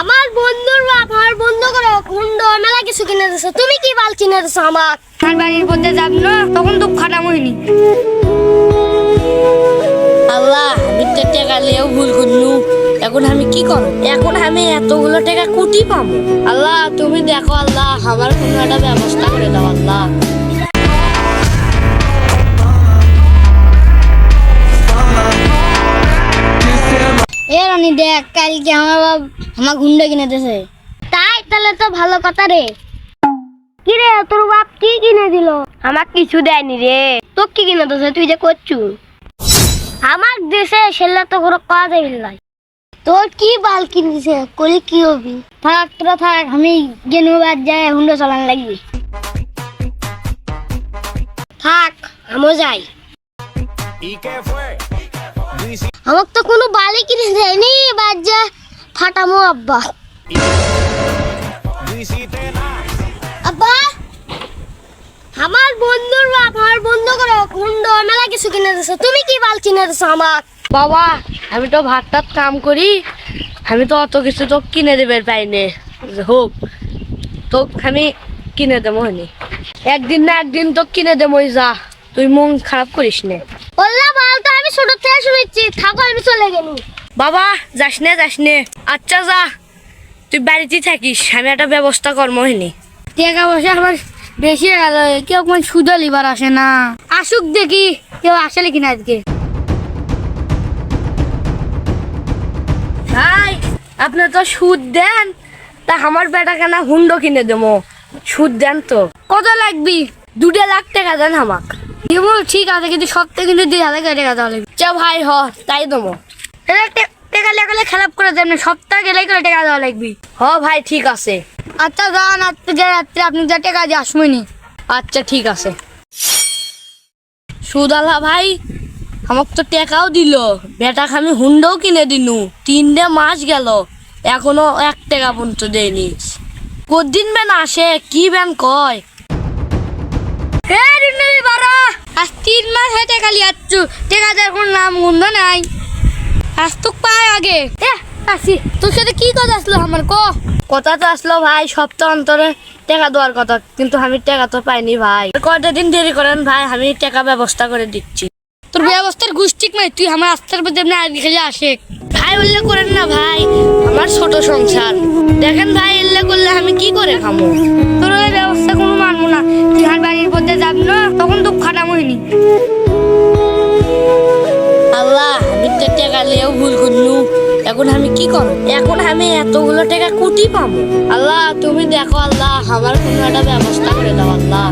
আমার বন্ধুর বাপ আমার বন্ধু করে কুন্ড মেলা কিছু কিনে দিছো। তুমি কি বাল কিনে দিছো আমার? আমার বাড়ির মধ্যে যাব না তখন তো খাটাম হয়নি। আল্লাহ আমি তো টাকা লিয়েও ভুল করলু। এখন আমি কি করব? এখন আমি এতগুলো টাকা কুটি পাবো। আল্লাহ তুমি দেখো আল্লাহ আমার কোনো একটা ব্যবস্থা করে দাও আল্লাহ। রানি দেখ কালকে আমার বাপ আমার গুন্ডা কিনে দিয়েছে। তাই তাহলে তো ভালো কথা রে। কি রে তোর বাপ কি কিনে দিল? আমার কিছু দেয়নি রে। তো কি কিনে দিছে? তুই যে করছু। আমার দেশে সেলে তো কোনো কাজ নাই। তোর কি বাল কিনে দিছে? কলি কি হবি? থাক তোরা থাক আমি গেনু বাদ যায় হুন্ডা চালান লাগবে থাক আমও যাই। আমার তো কোনো বালি কিনে দেয়নি বাজ্যা ফাটামো আব্বা। আব্বা, আমার বন্ধুর আমার বন্ধু করে কুন্ড মেলা কিছু কিনে দিছে। তুমি কি বাল কিনে দিছো আমার বাবা, আমি তো ভাত টাত কাম করি, আমি তো অত কিছু তো কিনে দেবে পাইনে হোক তো আমি কিনে দেবো একদিন না একদিন তো কিনে দেবো যা, তুই মন খারাপ করিস নে। বললা বাল তো আমি ছোট থেকে শুনেছি থাকো আমি চলে গেলু বাবা যাস নে যাস নে। আচ্ছা যা। তুই বাড়িতেই থাকিস আমি একটা ব্যবস্থা কর্ম হয়নি টাকা পয়সা আমার বেশি গেল কেউ কোন সুদা লিবার আসে না। আসুক দেখি কেউ আসলে কিনা আজকে। ভাই আপনি তো সুদ দেন তা আমার বেটা কেনা হুন্ডো কিনে দেবো। সুদ দেন তো। কত লাগবি? দুটো লাখ টাকা দেন আমাক। দেবো ঠিক আছে কিন্তু সপ্তাহে কিন্তু দুই হাজার করে টাকা দেওয়া লাগবে। চা ভাই হ তাই দেবো। টাকা খেলাপ করে দেবেন সপ্তাহ গেলে করে টাকা দেওয়া লাগবে। হ ভাই ঠিক আছে। আচ্ছা যান আজকে রাত্রে আপনি যা টাকা দিয়ে আসবেনি আচ্ছা ঠিক আছে। সুদালা ভাই আমাকে তো টাকাও দিল। বেটাকে আমি হুন্ডও কিনে দিনু। তিনটে মাস গেল এখনও এক টাকা পর্যন্ত দেয়নি। কদিন ব্যান আসে কি ব্যান কয়? আজ তিন মাস হয়ে টাকা লিয়াচ্ছু টাকা দেওয়ার কোনো নাম গন্ধ নাই। আজ তো পায় আগে। আসি তোর সাথে কি কথা আসলো আমার ক? কথা তো আসলো ভাই সপ্তাহ অন্তরে টাকা দেওয়ার কথা কিন্তু আমি টাকা তো পাইনি ভাই। কয়টা দিন দেরি করেন ভাই আমি টাকা ব্যবস্থা করে দিচ্ছি। তোর ব্যবস্থার গোষ্ঠী নাই তুই আমার আস্তার মধ্যে এমনি আগে খেলে আসে। ভাই উল্লেখ করেন না ভাই আমার ছোট সংসার। দেখেন ভাই উল্লেখ করলে আমি কি করে খামো? তোর আল্লাহ, আমি তো টাকা লেও ভুল করলু। এখন আমি কি করব? এখন আমি এতগুলো টাকা কুটি পাবো? আল্লাহ, তুমি দেখো, আল্লাহ, আমার কোনো একটা ব্যবস্থা করে দাও, আল্লাহ।